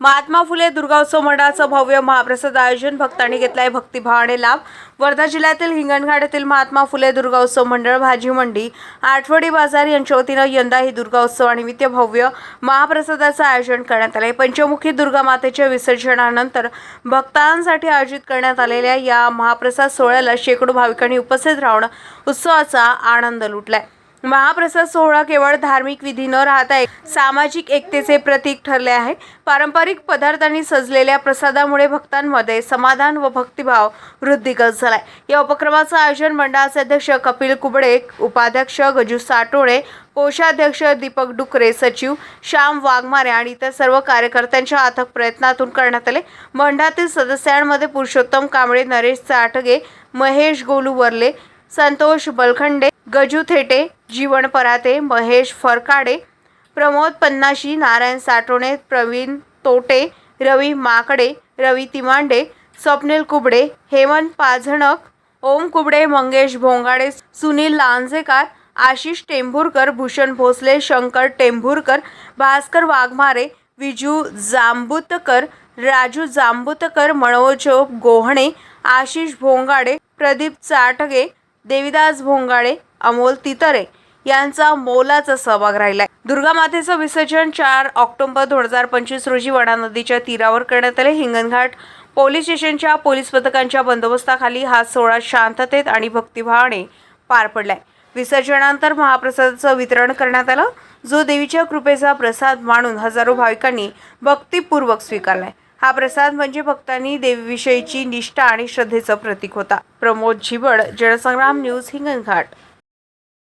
महात्मा फुले दुर्गोत्सव मंडळाचं भव्य महाप्रसाद आयोजन भक्तांनी घेतलाय भक्तिभावाने लाभ. वर्धा जिल्ह्यातील हिंगणघाट येथील महात्मा फुले दुर्गाउत्सव मंडळ भाजी मंडी आठवडी बाजार यांच्या वतीनं यंदा ही दुर्गावत्सवानिमित्त भव्य महाप्रसादाचं आयोजन करण्यात आले पंचमुखी दुर्गा मातेच्या विसर्जनानंतर भक्तांसाठी आयोजित करण्यात आलेल्या या महाप्रसाद सोहळ्याला शेकडो भाविकांनी उपस्थित राहून उत्सवाचा आनंद लुटलाय. महाप्रसाद सोहळा केवळ धार्मिक विधी न राहता सामाजिक एकतेचे प्रतीक ठरले आहे. पारंपरिक पदार्थांनी सजलेल्या प्रसादामुळे भक्तांमध्ये समाधान व भक्तिभाव वृद्धिगत झालाय या उपक्रमाचं आयोजन मंडळाचे अध्यक्ष कपिल कुबडे उपाध्यक्ष गजू साटोळे कोषाध्यक्ष दीपक डुकरे सचिव श्याम वाघमारे आणि इतर सर्व कार्यकर्त्यांच्या अथक प्रयत्नातून करण्यात आले. मंडळातील सदस्यांमध्ये पुरुषोत्तम कांबळे नरेश चाटगे महेश गोलू वर्ले संतोष बलखंडे गजू थेटे जीवन पराते महेश फरकाडे प्रमोद पन्नाशी नारायण साठवणे प्रवीण तोटे रवी माकडे रवी तिमांडे स्वप्नील कुबडे हेमंत पाझणक ओम कुबडे मंगेश भोंगाडे सुनील लांजेकार आशिष टेंभुरकर भूषण भोसले शंकर टेंभुरकर भास्कर वाघमारे विजू जांबुतकर राजू जांबुतकर मनोज गोहणे आशिष भोंगाडे प्रदीप चाटगे देविदास भोंगाडे अमोल तितरे यांचा मोलाचा सहभाग राहिलाय. दुर्गा मातेचं विसर्जन चार ऑक्टोबर दोन हजार पंचवीस रोजी वडा नदीच्या तीरावर करण्यात आले. हिंगणघाट पोलीस स्टेशनच्या पोलीस पथकांच्या बंदोबस्ताखाली हा सोहळा शांततेत आणि भक्तिभावाने पार पडलाय. विसर्जनानंतर महाप्रसादाचं वितरण करण्यात आलं जो देवीच्या कृपेचा प्रसाद मानून हजारो भाविकांनी भक्तीपूर्वक स्वीकारलाय. हा प्रसाद म्हणजे भक्तांनी देवीविषयीची निष्ठा आणि श्रद्धेचं प्रतीक होता. प्रमोद झिबड जनसंग्राम न्यूज हिंगणघाट.